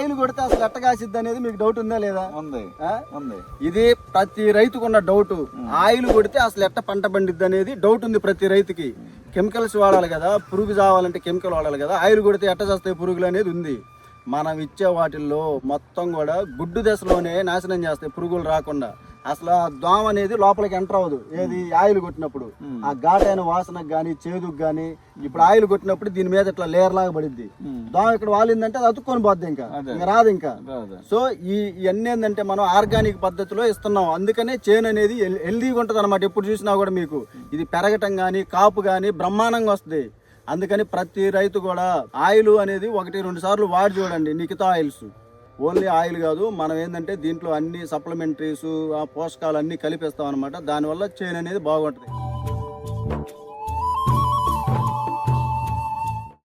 Oil కొడితే అసలు ఎట్ట కాసిద్ది అనేది మీకు డౌట్ ఉందా లేదా? ఉంది? ఉంది. ఇది ప్రతి రైతుకున్న డౌట్ ఆయిల్ కొడితే అసలు ఎట్ట పంట పండిద్ది అనేది డౌట్ ఉంది ప్రతి రైతుకి. కెమికల్స్ వాడాలి కదా పురుగు చావాలంటే కెమికల్ వాడాలి కదా ఆయిల్ కొడితే ఎట్ట చేస్తాయి పురుగులు అనేది ఉంది. మనం ఇచ్చే వాటిల్లో మొత్తం కూడా గుడ్డు దశలోనే నాశనం చేస్తాయి పురుగులు రాకుండా. అసలు ఆ దోమ అనేది లోపలికి ఎంటర్ అవ్వదు. ఏది ఆయిల్ కొట్టినప్పుడు. ఆ ఘాటైన వాసనకు కానీ చేదుకు కానీ ఇప్పుడు ఆయిల్ కొట్టినప్పుడు దీని మీద ఇట్లా లేయర్ లాగా పడిద్ది. దోమ ఇక్కడ వాలిందంటే అది అతుక్కొని పోద్ది ఇంకా. ఇంకా రాదు ఇంకా. సో ఈ ఇవన్నీ ఏంటంటే మనం ఆర్గానిక్ పద్ధతిలో ఇస్తున్నాం. అందుకనే చేను అనేది హెల్- హెల్దీగా ఉంటుంది అనమాట ఎప్పుడు చూసినా కూడా మీకు. ఇది పెరగటం కానీ కాపు కానీ బ్రహ్మాండంగా వస్తుంది. అందుకని ప్రతి రైతు కూడా ఆయిల్ అనేది ఒకటి రెండు సార్లు వాడి చూడండి మిగతా ఆయిల్స్. ఓన్లీ ఆయిల్ కాదు మనం ఏంటంటే దీంట్లో అన్ని సప్లిమెంటరీస్ ఆ పోషకాలు అన్ని కలిపేస్తాం అనమాట దానివల్ల చేను అనేది బాగుంటుంది.